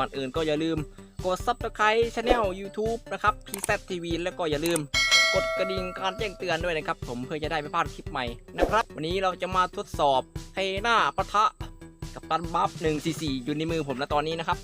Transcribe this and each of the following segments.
ก่อนอื่นก็อย่าลืมกด subscribe channel YouTube นะครับ PZ TV แล้วก็อย่าลืมกดกระดิ่งการแจ้งเตือนด้วยนะครับ ผมเพื่อจะได้ไม่พลาดคลิปใหม่นะครับ วันนี้เราจะมาทดสอบเทหน้าปะทะกับตันบัฟ144 อยู่ในมือผมแล้วตอนนี้นะครับ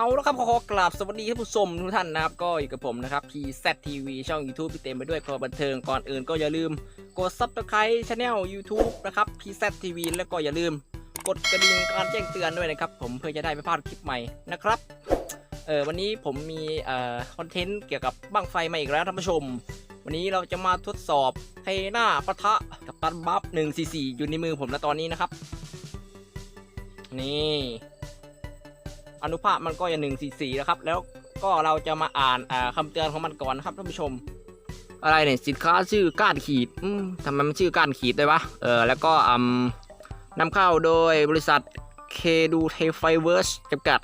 เอาละครับขอขอกราบสวัสดีท่านผู้ชมทุกท่านนะครับ ก็อยู่กับผมนะครับ PZ TV ช่อง YouTube ที่เต็มไปด้วยความบันเทิงก่อนอื่นก็อย่าลืมกด Subscribe Channel YouTube นะครับ PZ TV แล้วก็อย่าลืมกดกระดิ่งการแจ้งเตือนด้วยนะครับ ผมเพื่อจะได้ไม่พลาดคลิปใหม่นะครับเออวันนี้ผมมีเอ่อคอนเทนต์เกี่ยวกับบั้งไฟมาอีกแล้วท่านผู้ชม วันนี้เราจะมาทดสอบเทหน้าปะทะกับตันบัฟ144อยู่ในมือผมแล้วตอนนี้นะครับ นี่ อนุภาคมันก็ยังหนึ่งสี่สี่นะครับ แล้วก็เราจะมาอ่านอ่าคำเตือนของมันก่อนนะครับท่านผู้ชม อะไรเนี่ยสินค้าชื่อก้านขีดทำไมมันชื่อก้านขีดได้วะเออแล้วก็อืมนำเข้าโดยบริษัทเคดูเทไฟเวิร์สจำกัด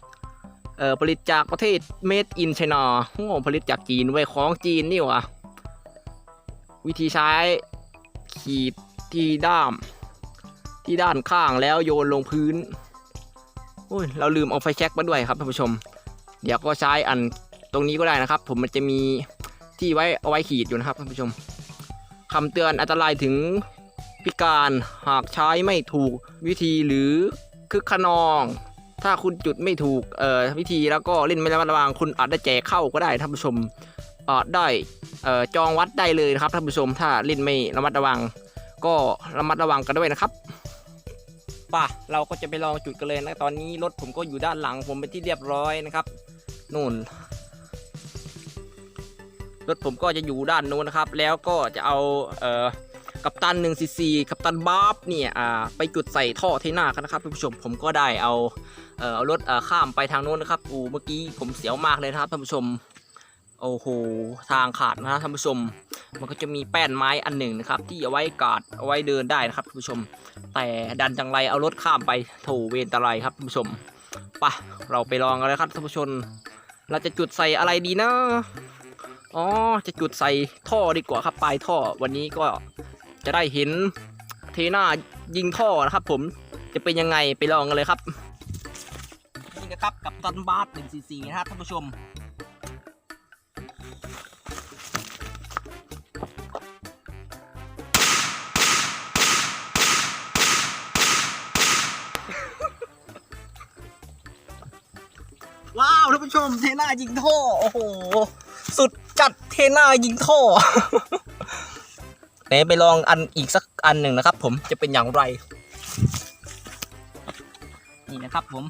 เออผลิตจากประเทศ Made in China โอ้ผลิตจากจีนไว้ของจีนนี่วะวิธีใช้ขีดที่ด้าม ที่ด้านข้างแล้วโยนลงพื้น อ้ยเราลืมเอาไฟแช็กมาด้วยครับท่านผู้ชม เดี๋ยวก็ใช้อันตรงนี้ก็ได้นะครับ ผมมันจะมีที่ไว้เอาไว้ขีดอยู่นะครับท่านผู้ชมคำเตือนอันตรายถึงพิการหากใช้ไม่ถูกวิธีหรือคึกขนอง ถ้าคุณจุดไม่ถูกเอ่อวิธีแล้วก็เล่นไม่ระมัดระวังคุณอาจได้แจกเข้าก็ได้ท่านผู้ชมอาจได้เอ่อจองวัดได้เลยนะครับท่านผู้ชมถ้าเล่นไม่ระมัดระวัง ก็ระมัดระวังกันด้วยนะครับ ป่ะ เราก็จะไปลองจุดกันเลยนะ ตอนนี้รถผมก็อยู่ด้านหลังผมเป็นที่เรียบร้อยนะครับนู่น รถผมก็จะอยู่ด้านนู้นนะครับ แล้วก็จะเอาเอ่อกัปตัน1 cc กัปตันบาร์ฟเนี่ยอ่าไปจุดใส่ท่อเทน่ากันนะครับท่านผู้ชมผมก็ได้เอาเอ่อเอารถเอ่อข้ามไปทางโน้นนะครับอูเมื่อกี้ผมเสียวมากเลยนะครับท่านผู้ชม โอ้โห ทางขาดนะครับท่านผู้ชม มันก็จะมีแป้นไม้อันหนึ่งนะครับ ที่เอาไว้กาดเอาไว้เดินได้นะครับท่านผู้ชม แต่ดันจังไรเอารถข้ามไปโถเวนตะไรครับท่านผู้ชมปะเราไปลองกันเลยครับท่านผู้ชม เราจะจุดใส่อะไรดีนะอ๋อจะจุดใส่ท่อดีกว่าครับปลายท่อวันนี้ก็จะได้เห็นเทน่ายิงท่อนะครับ ผมจะเป็นยังไงไปลองกันเลยครับนี่นะครับกับตันบาร์หนึ่งสี่สี่นะครับท่านผู้ชม ชมเทน่ายิงท่อ โอ้โห สุดจัดเทน่ายิงท่อไหนไปลองอันอีกสักอันหนึ่งนะครับ ผมจะเป็นอย่างไร นี่นะครับผม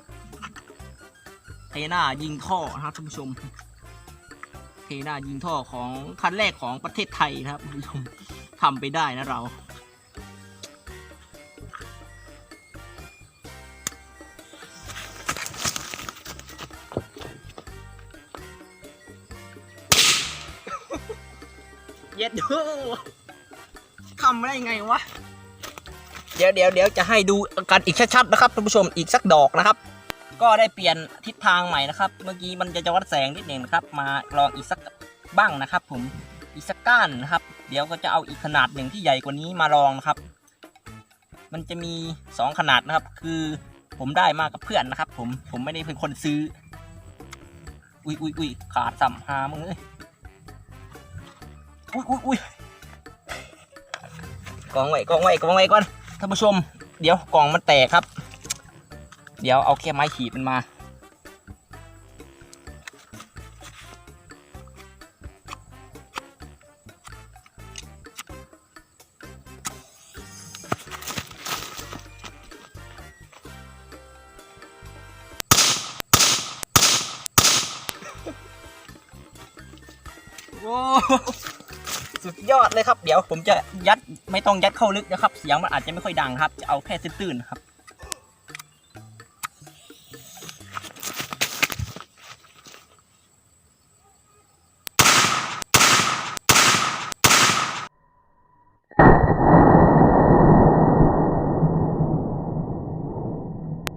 เทน่ายิงท่อนะครับท่านผู้ชม เทน่ายิงท่อของคันแรกของประเทศไทยนะครับท่านผู้ชมทำไปได้นะเรา ทำได้ไงวะ เดี๋ยวเดี๋ยวเดี๋ยวจะให้ดูกันอีกชัดๆนะครับท่านผู้ชมอีกสักดอกนะครับ ก็ได้เปลี่ยนทิศทางใหม่นะครับ เมื่อกี้มันจะจะวัดแสงนิดหนึ่งนะครับ มาลองอีกสักบ้างนะครับ ผมอีกสักก้านนะครับ เดี๋ยวก็จะเอาอีกขนาดหนึ่งที่ใหญ่กว่านี้มาลองนะครับ มันจะมีสองขนาดนะครับ คือผมได้มากับเพื่อนนะครับ ผมผมไม่ได้เป็นคนซื้อ อุ้ยอุ้ยอุ้ยขาดสัมหามึงเอ้ย อุ้ยอุ้ยอุ้ยกองไว้กองไว้กองไว้ก่อนท่านผู้ชม เดี๋ยวกล่องมันแตกครับ เดี๋ยวเอาแค่ไม้ขีดมันมา เลยครับ เดี๋ยวผมจะยัดไม่ต้องยัดเข้าลึกนะครับ เสียงมันอาจจะไม่ค่อยดังครับ จะเอาแค่ตื้นๆครับ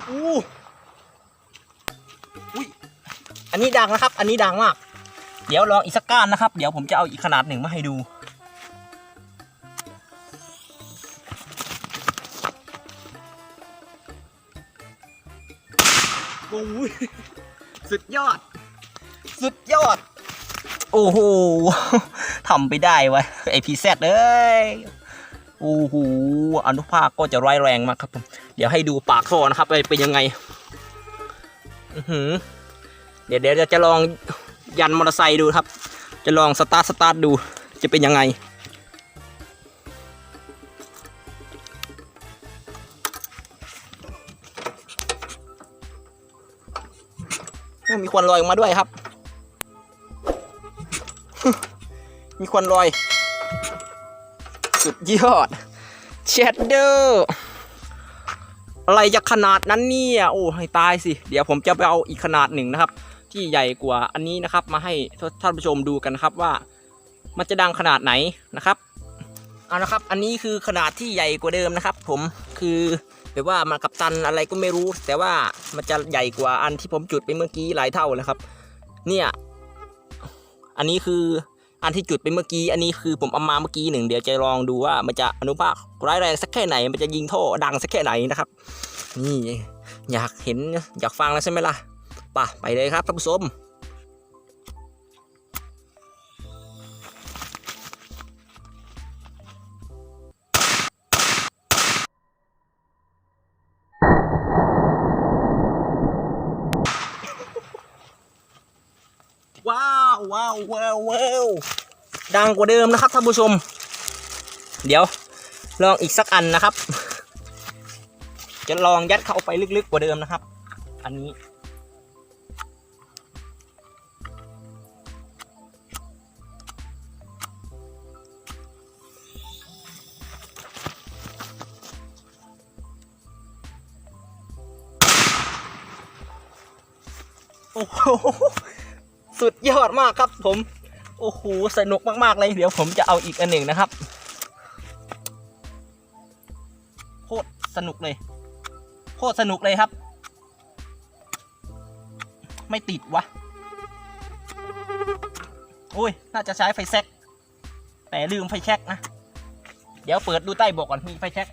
อู้อุ้ยอันนี้ดังนะครับ อันนี้ดังมาก เดี๋ยวลองอีกสักก้านนะครับ เดี๋ยวผมจะเอาอีกขนาดหนึ่งมาให้ดู โอ้ยสุดยอด สุดยอด โอ้โหทำไปได้วะไอพีแซดเอ้ยโอ้โหอนุภาคก็จะร้ายแรงมากครับผมเดี๋ยวให้ดูปากท่อนะครับว่าเป็นยังไงอือหือเดี๋ยวเดี๋ยวจะลองยันมอเตอร์ไซค์ดูครับ จะลองสตาร์ทสตาร์ทดูจะเป็นยังไง วันลอยออกมาด้วยครับ มีควันลอย สุดยอดเชดเดอร์อะไรจะขนาดนั้นเนี่ยโอ้ให้ตายสิ เดี๋ยวผมจะไปเอาอีกขนาดหนึ่งนะครับ ที่ใหญ่กว่าอันนี้นะครับ มาให้ท่านผู้ชมดูกันนะครับว่า มันจะดังขนาดไหนนะครับเอานะครับ อันนี้คือขนาดที่ใหญ่กว่าเดิมนะครับ ผมคือ แบบว่ามันกับตันอะไรก็ไม่รู้ แต่ว่ามันจะใหญ่กว่าอันที่ผมจุดไปเมื่อกี้หลายเท่าเลยครับ เนี่ยอันนี้คืออันที่จุดไปเมื่อกี้ อันนี้คือผมเอามาเมื่อกี้หนึ่งเดี๋ยวจะลองดูว่ามันจะอนุภาคร้ายแรงสักแค่ไหน มันจะยิงท่อดังสักแค่ไหนนะครับ นี่อยากเห็นอยากฟังแล้วใช่ไหมล่ะป่ะไปเลยครับท่านผู้ชม ว้าวว้าวว้าวดังกว่าเดิมนะครับท่านผู้ชม เดี๋ยวลองอีกสักอันนะครับ จะลองยัดเข้าไปลึกๆกว่าเดิมนะครับ อันนี้ โอ้โห สุดยอดมากครับผม โอ้โห สนุกมากๆเลย เดี๋ยวผมจะเอาอีกอันหนึ่งนะครับ โคตรสนุกเลย โคตรสนุกเลยครับ ไม่ติดวะ โอ้ย น่าจะใช้ไฟแชกแต่ลืมไฟแช็กนะ เดี๋ยวเปิดดูใต้เบาะก่อน มีไฟแช็ก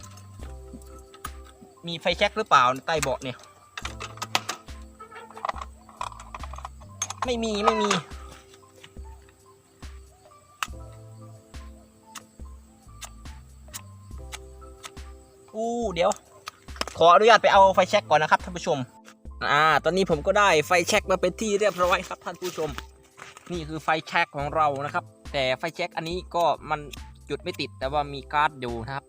มีไฟแช็กหรือเปล่าใต้เบาะเนี่ย ไม่มีไม่มี อู้เดี๋ยว ขออนุญาตไปเอาไฟแช็กก่อนนะครับท่านผู้ชม อ่า ตอนนี้ผมก็ได้ไฟแช็กมาเป็นที่เรียบร้อยครับท่านผู้ชม นี่คือไฟแช็กของเรานะครับ แต่ไฟแช็กอันนี้ก็มันจุดไม่ติดแต่ว่ามีการ์ดอยู่นะครับ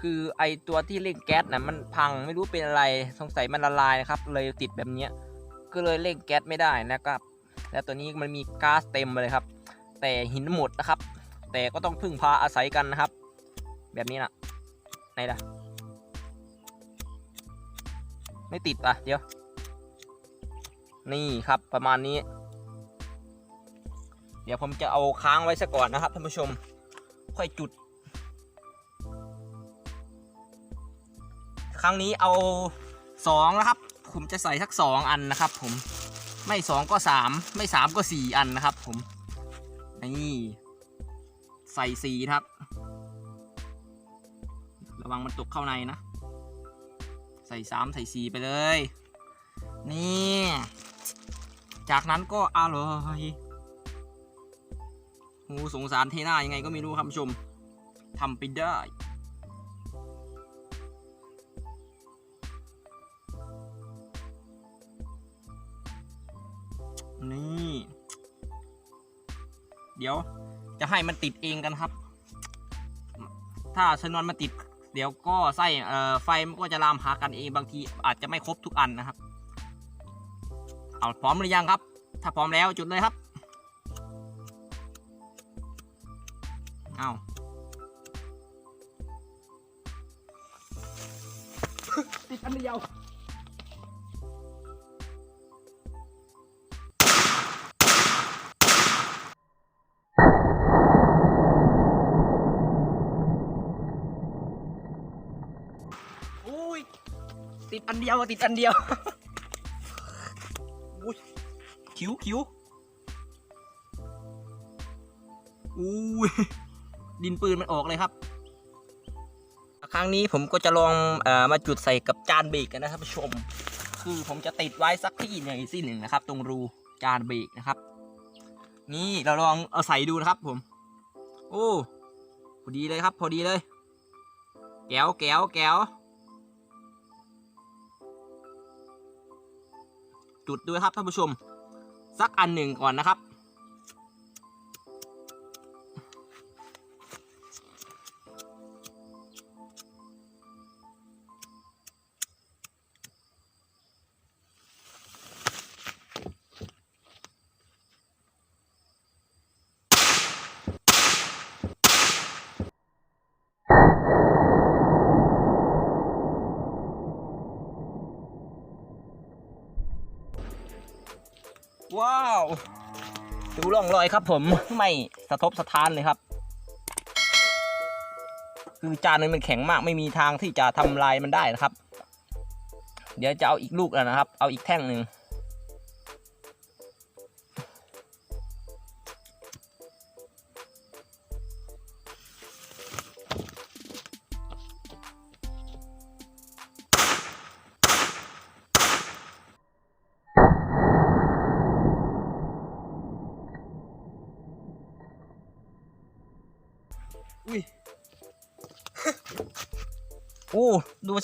คือไอตัวที่เร่งแก๊สน่ะมันพังไม่รู้เป็นอะไรสงสัยมันละลายนะครับเลยติดแบบเนี้ยก็เลยเร่งแก๊สไม่ได้นะครับ แล้วตัวนี้มันมีก๊าซเต็มเลยครับ แต่หินหมดนะครับ แต่ก็ต้องพึ่งพาอาศัยกันนะครับ แบบนี้นะไหนล่ะ ไม่ติดอะเดี๋ยว นี่ครับประมาณนี้ เดี๋ยวผมจะเอาค้างไว้ซะก่อนนะครับท่านผู้ชม ค่อยจุด ครั้งนี้เอาสองนะครับ ผมจะใส่สักสองอันนะครับผม ไม่สองก็สามไม่สามก็สี่อันนะครับ ผมนี่ใส่สีครับ ระวังมันตกเข้าในนะ ใส่สามใส่สี่ไปเลย นี่ จากนั้นก็อร่อยโหสงสารเทน่ายังไงก็ไม่รู้ครับชมทำไปได้ จะให้มันติดเองกันครับ ถ้าชนวนมันติด เดี๋ยวก็ไส้เอ่อไฟมันก็จะลามหากันเองบางทีอาจจะไม่ครบทุกอันนะครับ เอาพร้อมหรือยังครับ ถ้าพร้อมแล้วจุดเลยครับ เอาติดอันเดียว ติดอันเดียวอะติดอันเดียวอุ้ยคิ้วคิ้วอุ้ยดินปืนมันออกเลยครับ ครั้งนี้ผมก็จะลองเออมาจุดใส่กับจานเบรกกันนะครับผู้ชม คือผมจะติดไว้สักที่หนึ่งที่หนึ่งนะครับ ตรงรูจานเบรกนะครับ นี่เราลองเอาใส่ดูนะครับผม โอ้พอดีเลยครับ พอดีเลย แก้วแก้วแก้ว จุดด้วยครับท่านผู้ชม สักอันหนึ่งก่อนนะครับ ดูร่องรอยครับผมไม่สะทบสะท้านเลยครับ คือจานนึงมันแข็งมากไม่มีทางที่จะทำลายมันได้นะครับ เดี๋ยวจะเอาอีกลูกแล้วนะครับ เอาอีกแท่งหนึ่ง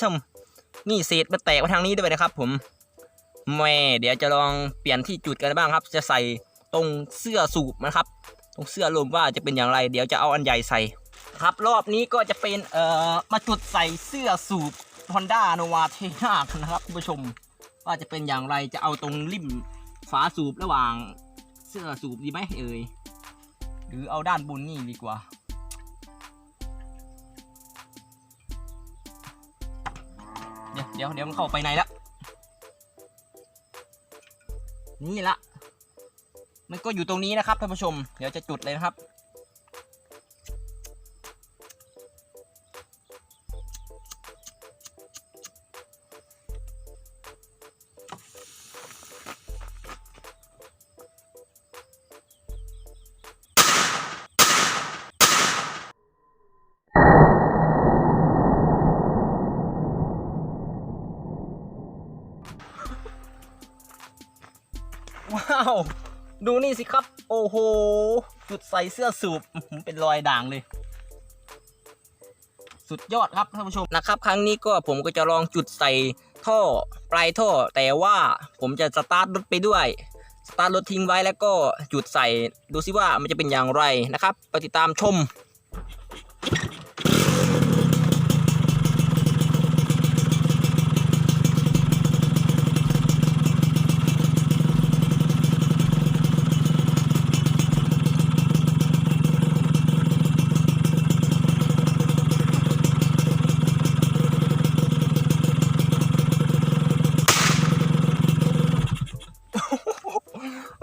ผู้ชม นี่เศษมันแตกมาทางนี้ด้วยนะครับ ผมแม่เดี๋ยวจะลองเปลี่ยนที่จุดกันบ้างครับ จะใส่ตรงเสื้อสูบนะครับ ตรงเสื้อลมว่าจะเป็นอย่างไร เดี๋ยวจะเอาอันใหญ่ใส่ ครับรอบนี้ก็จะเป็นเอ่อมาจุดใส่เสื้อสูบ Honda Nova t e n a นะครับคุณผู้ชม ว่าจะเป็นอย่างไรจะเอาตรงริมฝาสูบระหว่างเสื้อสูบดีไหมเอ่ยหรือเอาด้านบนนี่ดีกว่า เดี๋ยวเดี๋ยวเดี๋ยวมันเข้าไปในแล้วนี่ละ มันก็อยู่ตรงนี้นะครับท่านผู้ชม เดี๋ยวจะจุดเลยนะครับาวดูนี่สิครับ โอ้โหจุดใส่เสื้อสูบเป็นรอยด่างเลย สุดยอดครับท่านผู้ชมนะครับ ครั้งนี้ก็ผมก็จะลองจุดใส่ท่อปลายท่อ แต่ว่าผมจะสตาร์ทรถไปด้วยสตาร์ทรถทิ้งไว้แล้วก็จุดใส่ดูซิว่ามันจะเป็นอย่างไรนะครับ ไปติดตามชม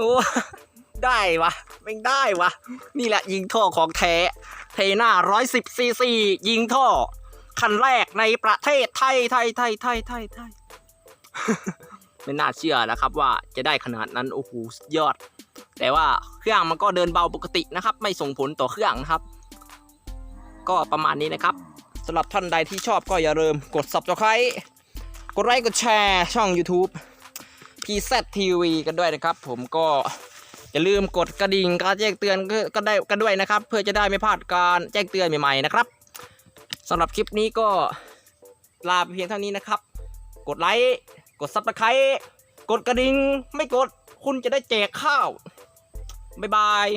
โอ้ ได้ วะไม่งได้วะ นี่แหละยิงท่อของแท้ เทน่าร้อยสิบซีซียิงท่อ คันแรกในประเทศไทยไทยไทยไทยไทยไทยไม่น่าเชื่อนะครับว่าจะได้ขนาดนั้นโอ้โหยอด แต่ว่าเครื่องมันก็เดินเบาปกตินะครับ ไม่ส่งผลต่อเครื่องนะครับ ก็ประมาณนี้นะครับสำหรับท่านใดที่ชอบก็อย่าลืมกด subscribe กดไลค์กดแชร์ช่อง YouTube PZ TV กันด้วยนะครับ ผมก็ อย่าลืมกดกระดิ่งการแจ้งเตือนก็ได้กันด้วยนะครับ เพื่อจะได้ไม่พลาดการแจ้งเตือนใหม่ๆนะครับสำหรับคลิปนี้ก็ลาไปเพียงเท่านี้นะครับ กดไลค์กดซับสไครต์กดกระดิ่งไม่กดคุณจะได้แจกข้าว บ๊ายบาย